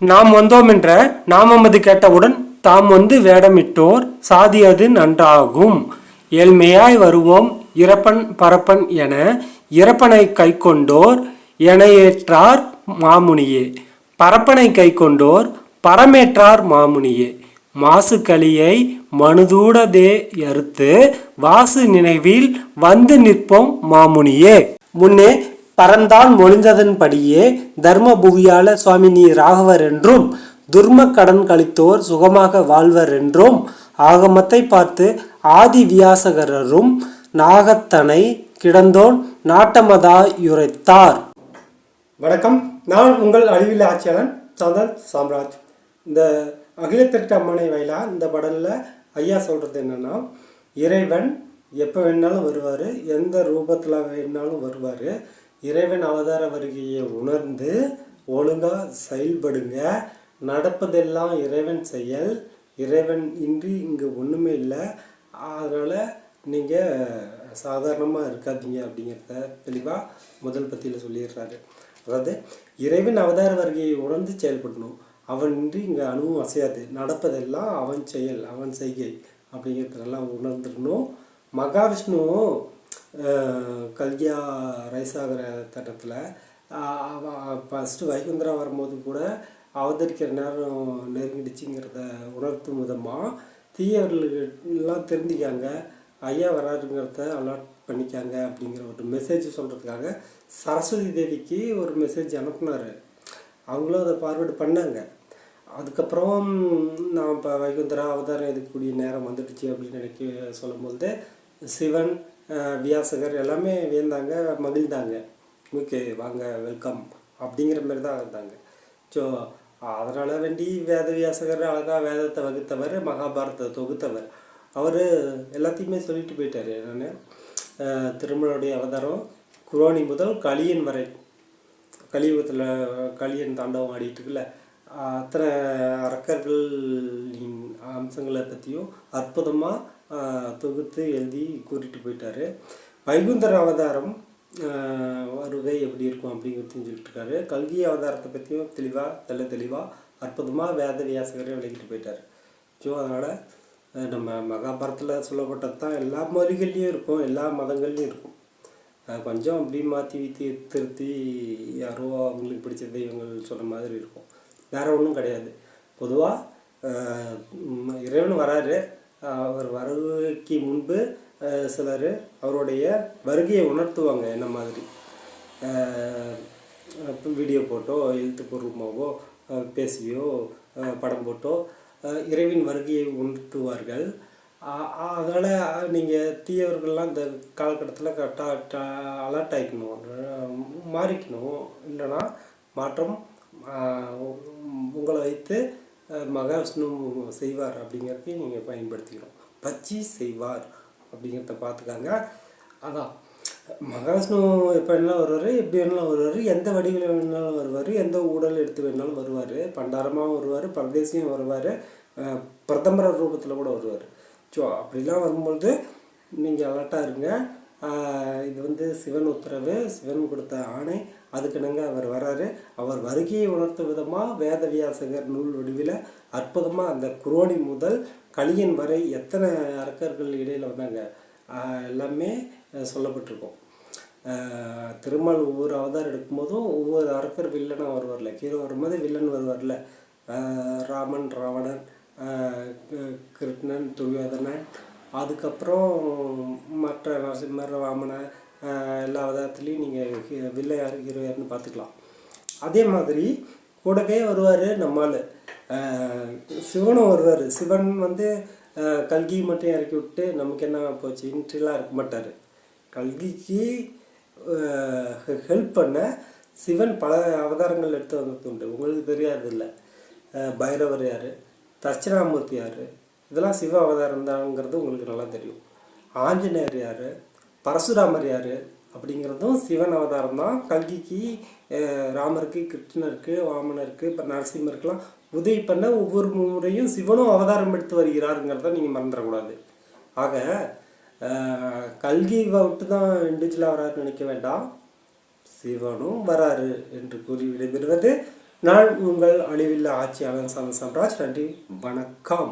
நாம் வந்தோம் என்ற நாமமது கேட்டவுடன் தாம் வந்து வேடமிட்டோர் சாதியது நன்றாகும். ஏழ்மையாய் வருவோம் இறப்பன் பரப்பன் என இறப்பனை கைக்கொண்டோர் என ஏற்றார் மாமுனியே. பரப்பனை கைக்கொண்டோர் பரமேற்றார் மாமுனியே. மாசு களியை மனுதூடதே அறுத்து வாசு நினைவில் வந்து நிற்போம் மாமுனியே. முன்னே பரந்தான் மொழிந்ததன்படியே தர்ம புவியால சுவாமினி ராகவர் என்றும் துர்ம கடன் கழித்தோர் சுகமாக வாழ்வர் என்றும் ஆகமத்தை பார்த்து ஆதி வியாசகரரும் நாகத்தனை கிடந்தோன் நாட்டமதாயுரைத்தார் வணக்கம். நான் உங்கள் அழிவில் ஆட்சியாளன் சந்தன் சாம்ராஜ். இந்த அகிலத்திற்கு அம்மனை வயலா இந்த படலில் ஐயா சொல்கிறது என்னென்னா இறைவன் எப்போ வேணாலும் வருவார் எந்த ரூபத்தில் வேணாலும் வருவார் இறைவன் அவதார வருகையை உணர்ந்து ஒழுங்காக செயல்படுங்க. நடப்பதெல்லாம் இறைவன் செயல். இறைவன் இன்றி இங்கே ஒன்றுமே இல்லை. அதனால் நீங்கள் சாதாரணமாக இருக்காதீங்க அப்படிங்கிறத தெளிவாக முதல் பத்தியில் சொல்லிடுறாரு. அதாவது இறைவன் அவதார வருகையை உணர்ந்து செயல்படணும். அவன் இன்றி இங்கே அணுவும் அசையாது. நடப்பதெல்லாம் அவன் செயல் அவன் செய்கை அப்படிங்கிறதெல்லாம் உணர்ந்துடணும். மகாவிஷ்ணுவும் கல்கியா ரைஸ் ஆகிற தட்டத்தில் ஃபஸ்ட்டு வைகுந்தரா வரும்போது கூட அவதரிக்கிற நேரம் நெருங்கிடுச்சுங்கிறத உணர்த்தும் விதமாக தீயவர்களுக்கெல்லாம் தெரிஞ்சுக்காங்க. ஐயா வராருங்கிறத அலாட் பண்ணிக்காங்க அப்படிங்கிற ஒரு மெசேஜ் சொல்கிறதுக்காக சரஸ்வதி தேவிக்கு ஒரு மெசேஜ் அனுப்புனார். அவங்களும் அதை பார்வேர்டு பண்ணாங்க. அதுக்கப்புறம் நான் இப்போ வைகுந்தரா அவதாரம் எடுக்கக்கூடிய நேரம் வந்துடுச்சு அப்படின்னு நினைக்க சொல்லும்போது சிவன் வியாசகர் எல்லாமே வியந்தாங்க மகிழ்ந்தாங்க. ஓகே வாங்க வெல்கம் அப்படிங்கிற மாதிரி தான் இருந்தாங்க. ஸோ அதனால் வேண்டி வேத வியாசகர் அழகாக வேதத்தை வகுத்தவர் மகாபாரதத்தை தொகுத்தவர். அவர் எல்லாத்தையுமே சொல்லிட்டு போயிட்டார் என்னென்னு? திருமலுடைய அவதாரம் குரோணி முதல் கலியன் வரை. கலியுகத்தில் கலியன் தாண்டவம் ஆடிட்டு இருக்குல்ல? அத்தனை அரக்கர்களின் அம்சங்களை பற்றியும் அற்புதமாக தொகுத்து எழுதி கூறிட்டு போயிட்டார். வைகுந்தர் அவதாரம் வருகை எப்படி இருக்கும் அப்படிங்கிறதையும் சொல்லிட்டு இருக்காரு. கல்கி அவதாரத்தை பற்றியும் தெளிவாக தெல்ல தெளிவாக அற்புதமாக வேத வியாசகரை விளக்கிட்டு போயிட்டார். ஸோ அதனால் நம்ம மகாபாரத்தில் சொல்லப்பட்டது தான் எல்லா மொழிகள்லேயும் இருக்கும் எல்லா மதங்கள்லேயும் இருக்கும். அது கொஞ்சம் அப்படி மாற்றி வீத்தி திருத்தி யாரோ அவங்களுக்கு பிடிச்ச தெய்வங்கள் சொன்ன மாதிரி இருக்கும். வேறு ஒன்றும் கிடையாது. பொதுவாக இறைவன் வராரு. அவர் வருகைக்கு முன்பு சிலர் அவருடைய வருகையை உணர்த்துவாங்க என்ன மாதிரி. வீடியோ போட்டோ எழுத்துப்பூர்வமாகவோ அஹ், பேசியோ படம் போட்டோ இறைவின் வருகையை உணர்த்துவார்கள். அதனால் நீங்கள் தீயவர்கள்லாம் இந்த காலகட்டத்தில் கரெக்டாக அலர்ட் ஆகிக்கணும் மாறிக்கணும். இல்லைன்னா மாற்றம் உங்களை வைத்து மகாவிஷ்ணு செய்வார் அப்படிங்கிறதையும் நீங்கள் பயன்படுத்திக்கணும். பச்சி செய்வார் அப்படிங்கிறத பார்த்துக்காங்க. அதான். மகாவிஷ்ணு எப்போ வேணாலும் வருவார் எப்படி வேணாலும் வருவார் எந்த வடிவில் வேணாலும் வருவார் எந்த உடல் எடுத்து வேணாலும் வருவார். பண்டாரமாகவும் வருவார் பரதேசியும் வருவார் பிரதமர் ரூபத்தில் கூட வருவார். ஸோ அப்படிலாம் வரும்பொழுது நீங்கள் அலர்ட்டாக இருங்க. இது வந்து சிவன் உத்தரவு. சிவன் கொடுத்த ஆணை. அதுக்கிணங்க அவர் வராரு அவர் வருகையை உணர்த்தும் விதமாக வேதவியாசகர் நூல் வடிவில் அற்புதமாக அந்த குரோணி முதல் கலியன் வரை எத்தனை அரக்கர்கள் இடையில் வந்தாங்க? எல்லாமே சொல்லப்பட்டிருக்கோம். திருமால் ஒவ்வொரு அவதாரம் எடுக்கும்போதும் ஒவ்வொரு அரக்கர் வில்லனாக வருவார்ல. ஹீரோ வரும்போது வில்லன் வருவார்ல. ராமன் ராவணன் கிருஷ்ணன் துரியோதனன் அதுக்கப்புறம் மற்ற நரசிம்மர் வாமனை எல்லா அவதாரத்துலேயும் நீங்கள் வில்ல யார் ஹீரோ யாருன்னு பார்த்துக்கலாம் அதே மாதிரி கூடவே வருவார் நம்மால் சிவனும் வருவார். சிவன் வந்து கல்கி மட்டும் இறக்கி விட்டு நமக்கு என்ன போச்சுன்ட்டுலாம் இருக்க மாட்டார். கல்கிக்கு ஹெல்ப் பண்ண சிவன் பல அவதாரங்கள் எடுத்து வந்தது உண்டு உங்களுக்கு தெரியாது இல்லை பைரவர் யார்? தட்சிணாமூர்த்தி யார்? இதெல்லாம் சிவ அவதாரம் தான்ங்கிறது உங்களுக்கு நல்லா தெரியும். ஆஞ்சநேயர் யார்? பரசுராமர் யார்? அப்படிங்கிறதும் சிவன் அவதாரம் தான். கல்கிக்கு ராமருக்கு கிருஷ்ணருக்கு வாமனருக்கு இப்போ நரசிம்மருக்கெல்லாம் உதவி பண்ண ஒவ்வொரு முறையும் சிவனும் அவதாரம் எடுத்து வருகிறாருங்கிறத நீங்கள் மறந்துடக்கூடாது. ஆக கல்கி விட்டு தான் இண்டிவிஜுவலாக வராருன்னு நினைக்க வேண்டாம். சிவனும் வராரு என்று கூறி விடைபெறுவது. நான் உங்கள் அழிவில்லா ஆட்சியாளர் சந்த சம்ராஜ். நன்றி. வணக்கம்.